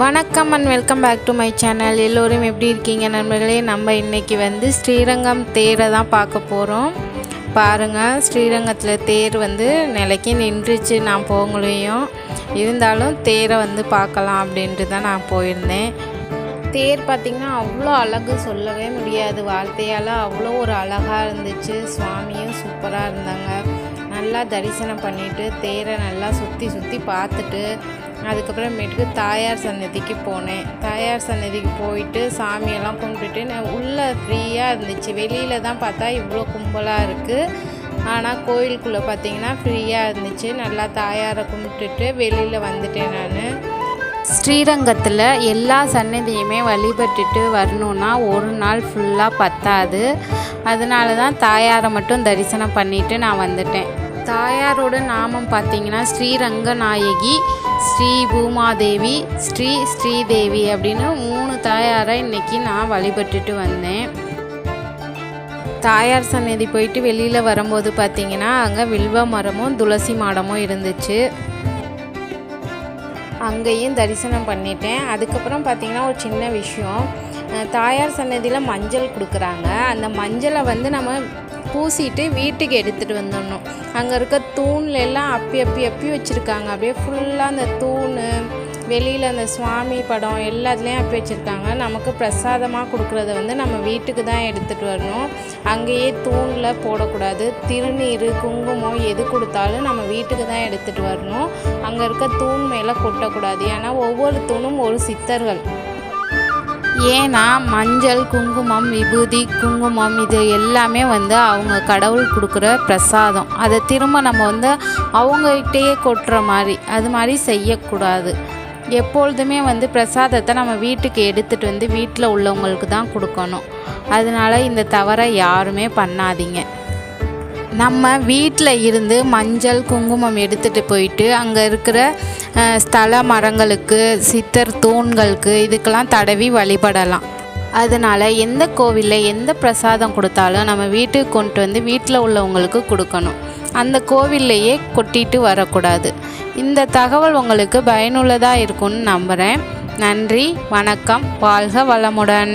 வணக்கம் and welcome back to my channel எல்லோரும் எப்படி இருக்கீங்க நண்பர்களே? நம்ம இன்றைக்கி வந்து ஸ்ரீரங்கம் தேரை தான் பார்க்க போகிறோம் பாருங்கள் ஸ்ரீரங்கத்தில் தேர் வந்து நிலைக்கு நின்றுச்சு. நான் போக முடியும் இருந்தாலும் தேரை வந்து பார்க்கலாம் அப்படின்ட்டு தான் நான் போயிருந்தேன். தேர் பார்த்திங்கன்னா அவ்வளோ அழகு சொல்லவே முடியாது. வார்த்தையால் அவ்வளோ ஒரு அழகாக இருந்துச்சு. சுவாமியும் சூப்பராக இருந்தாங்க. நல்லா தரிசனம் பண்ணிவிட்டு தேரை நல்லா சுற்றி சுற்றி பார்த்துட்டு அதுக்கப்புறமேட்டுக்கு தாயார் சன்னதிக்கு போனேன். தாயார் சன்னதிக்கு போயிட்டு சாமியெல்லாம் கும்பிட்டுட்டு நான் உள்ளே ஃப்ரீயாக இருந்துச்சு. வெளியில் தான் பார்த்தா இவ்வளோ கும்பலாக இருக்குது ஆனால் கோயிலுக்குள்ளே பார்த்தீங்கன்னா ஃப்ரீயாக இருந்துச்சு. நல்லா தாயாரை கும்பிட்டுட்டு வெளியில் வந்துட்டேன் நான். ஸ்ரீரங்கத்தில் எல்லா சன்னதியுமே வழிபட்டுட்டு வரணுன்னா ஒரு நாள் ஃபுல்லாக பத்தாது. அதனால தான் தாயாரை மட்டும் தரிசனம் பண்ணிவிட்டு நான் வந்துட்டேன். தாயாரோட நாமம் பார்த்தீங்கன்னா ஸ்ரீரங்க நாயகி ஸ்ரீ பூமாதேவி ஸ்ரீ ஸ்ரீதேவி அப்படின்னு மூணு தாயாரை இன்றைக்கி நான் வழிபட்டுட்டு வந்தேன். தாயார் சன்னதி போயிட்டு வெளியில் வரும்போது பார்த்தீங்கன்னா அங்கே வில்வ மரமும் துளசி மாடமும் இருந்துச்சு. அங்கேயும் தரிசனம் பண்ணிட்டேன். அதுக்கப்புறம் பார்த்திங்கன்னா ஒரு சின்ன விஷயம். தாயார் சன்னதியில் மஞ்சள் கொடுக்குறாங்க. அந்த மஞ்சளை வந்து நம்ம பூசிட்டு வீட்டுக்கு எடுத்துகிட்டு வந்துடணும். அங்கே இருக்க தூணில் எல்லாம் அப்பி அப்பி அப்பி வச்சுருக்காங்க. அப்படியே ஃபுல்லாக அந்த தூண் வெளியில் அந்த சுவாமி படம் எல்லாத்துலேயும் அப்பி வச்சுருக்காங்க. நமக்கு பிரசாதமாக கொடுக்குறத வந்து நம்ம வீட்டுக்கு தான் எடுத்துகிட்டு வரணும். அங்கேயே தூணில் போடக்கூடாது. திருநீர் குங்குமம் எது கொடுத்தாலும் நம்ம வீட்டுக்கு தான் எடுத்துகிட்டு வரணும். அங்கே இருக்க தூண் மேலே கொட்டக்கூடாது. ஏன்னா ஒவ்வொரு தூணும் ஒரு சித்தர்கள். ஏன்னா மஞ்சள் குங்குமம் விபூதி குங்குமம் இது எல்லாமே வந்து அவங்க கடவுள் கொடுக்குற பிரசாதம். அதை திரும்ப நம்ம வந்து அவங்ககிட்டயே கொட்டுற மாதிரி அது மாதிரி செய்யக்கூடாது. எப்பொழுதுமே வந்து பிரசாதத்தை நம்ம வீட்டுக்கு எடுத்துகிட்டு வந்து வீட்டில் உள்ளவங்களுக்கு தான் கொடுக்கணும். அதனால இந்த தவறை யாருமே பண்ணாதீங்க. நம்ம வீட்டில் இருந்து மஞ்சள் குங்குமம் எடுத்துகிட்டு போயிட்டு அங்கே இருக்கிற ஸ்தல மரங்களுக்கு சித்தர் தூண்களுக்கு இதுக்கெல்லாம் தடவி வழிபடலாம். அதனால் எந்த கோவிலில் எந்த பிரசாதம் கொடுத்தாலும் நம்ம வீட்டுக்கு கொண்டு வந்து வீட்டில் உள்ளவங்களுக்கு கொடுக்கணும். அந்த கோவில்லையே கொட்டிட்டு வரக்கூடாது. இந்த தகவல் உங்களுக்கு பயனுள்ளதாக இருக்கும்னு நம்புகிறேன் நன்றி வணக்கம் வாழ்க வளமுடன்.